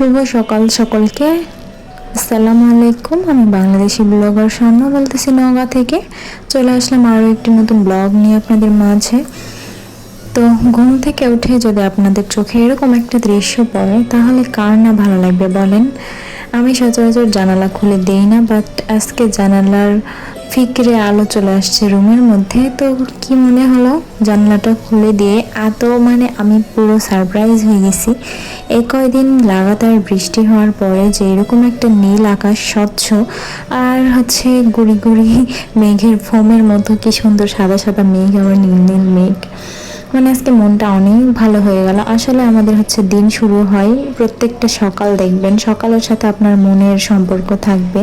শুভ সকাল সকলকে। আসসালামু আলাইকুম, আমি বাংলাদেশি ব্লগার স্বর্ণ বলতেছি নওগাঁ থেকে। চলে আসলাম আরও একটি নতুন ব্লগ নিয়ে আপনাদের মাঝে। তো ঘুম থেকে উঠে যদি আপনাদের চোখে এরকম একটা দৃশ্য পড়ে, তাহলে কার না ভালো লাগবে বলেন? আমি সচরাচর জানালা খুলে দেই না বাট আজকে জানালার ফিকরে আলো চলে আসছে রুমের মধ্যে। তো কি মনে হলো? জানলাটা খুলে দিয়ে এত মানে আমি পুরো সারপ্রাইজ হয়ে গেছি। এই কয়দিন লাগাতার বৃষ্টি হওয়ার পরে যে এরকম একটা নীল আকাশ, স্বচ্ছ আর হচ্ছে গুড়ি গুড়ি মেঘের ফোমের মতো কি সুন্দর সাদা সাদা মেঘ, আমার নীল নীল মেঘ। মানে আজকে মনটা অনেক ভালো হয়ে গেল। আসলে আমাদের হচ্ছে দিন শুরু হয় প্রত্যেকটা সকাল দেখবেন। সকালের সাথে আপনার মনের সম্পর্ক থাকবে।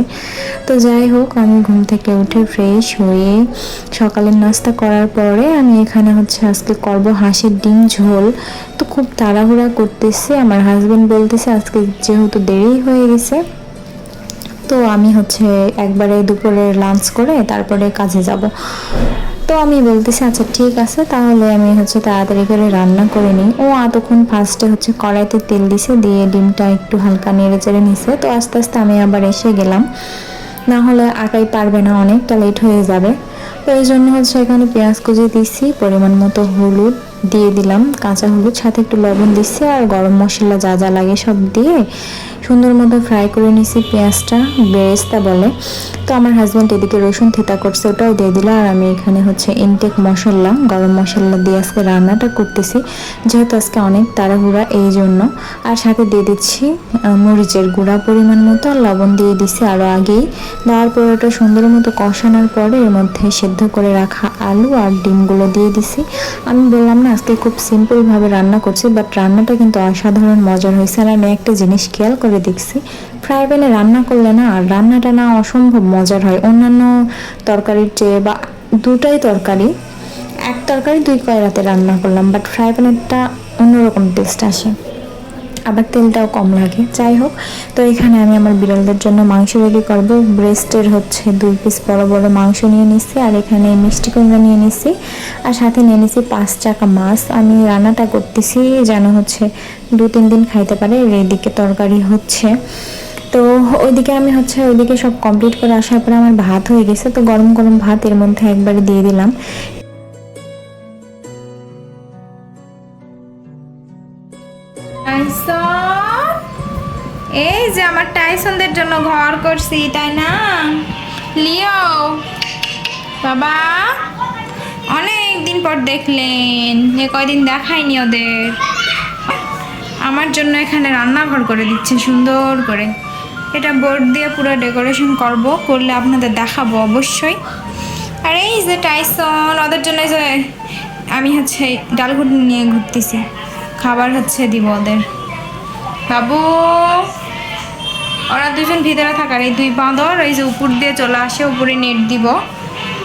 তো যাই হোক, আমি ঘুম থেকে উঠে ফ্রেশ হয়ে সকালের নাস্তা করার পরে আমি এখানে হচ্ছে আজকে করব হাঁসের ডিম ঝোল। তো খুব তাড়াহুড়া করতেছে। আমার হাজব্যান্ড বলতেছে, আজকে যেহেতু দেরি হয়ে গেছে, তো আমি হচ্ছে একবারে দুপুরে লাঞ্চ করে তারপরে কাজে যাব। তো আমি বলতেছি আচ্ছা ঠিক আছে, তাহলে আমি হচ্ছে তাড়াতাড়ি করে রান্না করে নিই। ও এতক্ষণ ফার্স্টে হচ্ছে কড়াইতে তেল দিছে, দিয়ে ডিমটা একটু হালকা নেড়ে চেড়ে নিছে। তো আস্তে আস্তে আমি আবার এসে গেলাম। না হলে আঁকাই পারবে না, অনেকটা লেট হয়ে যাবে। তো এই জন্য হচ্ছে এখানে পেঁয়াজ কুচি দিচ্ছি পরিমাণ মতো হলুদ দিয়ে দিলাম। কাঁচা হলুদ, সাথে একটু লবণ দিচ্ছি আর গরম মশলা যা যা লাগে সব দিয়ে সুন্দর মতো ফ্রাই করে নিছি পেঁয়াজটা, বেরেস্তা বলে। তো আমার হাজব্যান্ড এদিকে রসুন থেতা করছে, ওটাও দিয়ে দিল। আর আমি এখানে হচ্ছে ইনটেক মশলা, গরম মশলা দিয়ে আজকে রান্নাটা করতেছি। যেহেতু আজকে অনেক তাড়াহুড়া, এই জন্য। আর সাথে দিয়ে দিচ্ছি মরিচের গুঁড়া পরিমাণ মতো আর লবণ দিয়ে দিচ্ছি আরও আগেই। দেওয়ার পরে ওটা সুন্দর মতো কষানোর পরে এর মধ্যে সেদ্ধ করে রাখা আলু আর ডিমগুলো দিয়ে দিছি। আমি বললাম আজকে খুব সিম্পলভাবে রান্না করছি বাট রান্নাটা কিন্তু অসাধারণ মজার হয়েছে। আর আমি একটা জিনিস খেয়াল করে দেখছি ফ্রাই প্যানে রান্না করলে না, আর রান্নাটা না অসম্ভব মজার হয়। অন্যান্য তরকারির চেয়ে বা দুটাই তরকারি, এক তরকারি দুই কয় রাতে রান্না করলাম বাট ফ্রাই প্যানেরটা অন্যরকম টেস্ট আসে। আবার তেলটাও কম লাগে। যাই হোক তো এখানে আমি আমার বিড়ালদের জন্য মাংস রেডি করব। ব্রেস্টের হচ্ছে দুই পিস বড় বড় মাংস নিয়ে নিচ্ছি আর এখানে মিষ্টি কুমড়া নিয়ে নিচ্ছি আর সাথে নিয়ে নিচ্ছি পাঁচ টাকা মাছ। আমি রান্নাটা করতেছি যেন হচ্ছে দু তিন দিন খাইতে পারে এদিকে তরকারি হচ্ছে। তো ওইদিকে আমি হচ্ছে, ওইদিকে সব কমপ্লিট করে আসার পরে আমার ভাত হয়ে গেছে, তো গরম গরম ভাত এর মধ্যে একবারে দিয়ে দিলাম। টাইসন এই যে আমার টাইসনদের জন্য ঘর করছি, তাই না? লিও, বাবা অনেক দিন পর দেখলেন। এ কয়দিন দেখায়নি ওদের। আমার জন্য এখানে রান্নাঘর করে দিচ্ছে, সুন্দর করে। এটা বোর্ড দিয়ে পুরো ডেকোরেশন করব, করলে আপনাদের দেখাবো অবশ্যই। আর এই যে টাইসন, ওদের জন্য যে আমি হচ্ছে ডালঘুট নিয়ে ঘুরতেছি। খাবার হচ্ছে দিব ওদের। বাবু ওরা দুজন ভিতরে থাকার, এই দুই বাঁদর, এই যে উপর দিয়ে চলে আসে, উপরে নেট দিব।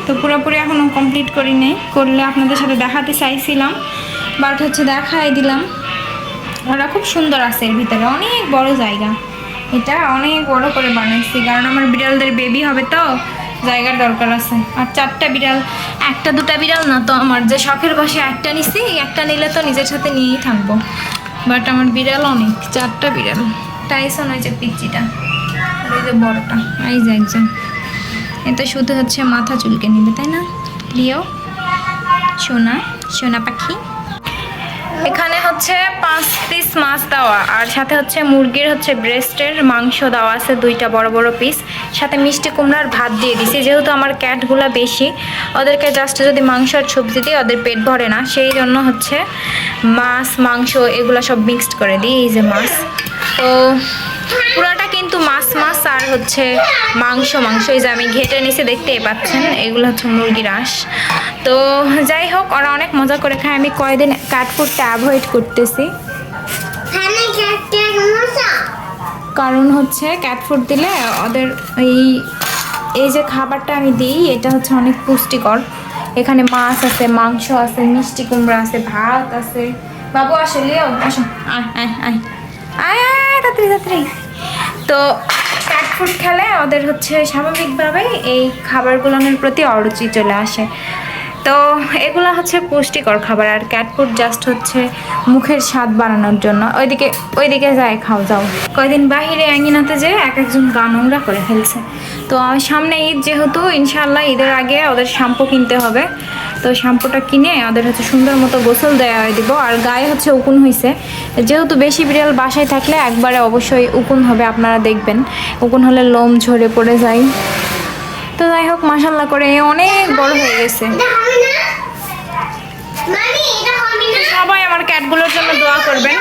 তো পুরোপুরি এখনও কমপ্লিট করি নাই করলে আপনাদের সাথে দেখাতে চাইছিলাম বাট হচ্ছে দেখাই দিলাম। ওরা খুব সুন্দর আছে এর ভিতরে, অনেক বড় জায়গা। এটা অনেক বড় করে বানাইছি, কারণ আমার বিড়ালদের বেবি হবে তো, জায়গার দরকার আছে। আর চারটা বিড়াল, একটা দুটা বিড়াল না, তো আমার যে শখের বসে একটা নিছি একটা নিলে তো নিজের সাথে নিয়েই থাকব। বাট আমার বিড়াল অনেক, চারটা বিড়াল। টাইসন ওই যে পিচ্চিটা, আর ওই যে বড়টা, এই যে একজন। এটা শুধু হচ্ছে মাথা চুলকে নিবে, তাই না? লিও, সোনা সোনা পাখি। এখানে হচ্ছে পাঁচ পিস মাছ দেওয়া, আর সাথে হচ্ছে মুরগির হচ্ছে ব্রেস্টের মাংস দেওয়া আছে, দুইটা বড় বড় পিস সাথে মিষ্টি কুমড়ার ভাত দিয়ে দিছি, যেহেতু আমার ক্যাটগুলো বেশি, ওদেরকে জাস্ট যদি মাংস আর সবজি দিই, ওদের পেট ভরে না। সেই জন্য হচ্ছে মাছ, মাংস, এগুলো সব মিক্সড করে দিই, এই যে মাছ। তো পুরোটা কিন্তু মাছ মাছ আর হচ্ছে মাংস মাংস। এই যে আমি ঘেটে নিচে দেখতেই পাচ্ছেন এগুলো হচ্ছে মুরগির আঁশ। তো যাই হোক ওরা অনেক মজা করে খায়। আমি কয়দিন কাট ফুডটা অ্যাভয়েড করতেছি। কারণ হচ্ছে ক্যাট ফুড দিলে ওদের এই এই যে খাবারটা আমি দিই এটা হচ্ছে অনেক পুষ্টিকর। এখানে মাছ আছে মাংস আছে মিষ্টি কুমড়া আছে ভাত আছে। বাবু আসলে আসো। আয় আয় আয়। আয় আয় তাড়াতাড়ি তাড়াতাড়ি। তো ক্যাট ফুড খেলে ওদের হচ্ছে স্বাভাবিকভাবেই এই খাবারগুলোর প্রতি অরুচি চলে আসে। তো এগুলো হচ্ছে পুষ্টিকর খাবার, আর ক্যাট ফুড জাস্ট হচ্ছে মুখের স্বাদ বাড়ানোর জন্য। ওইদিকে ওইদিকে যায় খাও, যাও। কয়দিন বাহিরে আঙিনাতে যে এক একজন গা নোংরা করে ফেলছে। তো সামনে ঈদ যেহেতু ইনশাল্লাহ ঈদের আগে ওদের শ্যাম্পু কিনতে হবে। তো শ্যাম্পুটা কিনে ওদের হচ্ছে সুন্দর মতো গোসল দেওয়া হয়ে দিব। আর গায়ে হচ্ছে উকুন হয়েছে যেহেতু বেশি বিড়াল বাসায় থাকলে একবারে অবশ্যই উকুন হবে আপনারা দেখবেন। উকুন হলে লোম ঝরে পড়ে যায়। তো যাই হোক মাসাল্লাহ করে অনেক বড় হয়ে গেছে। এটা হবে না? মামি এটা হবে না? সবাই আমার ক্যাটগুলোর জন্য দোয়া করবেন।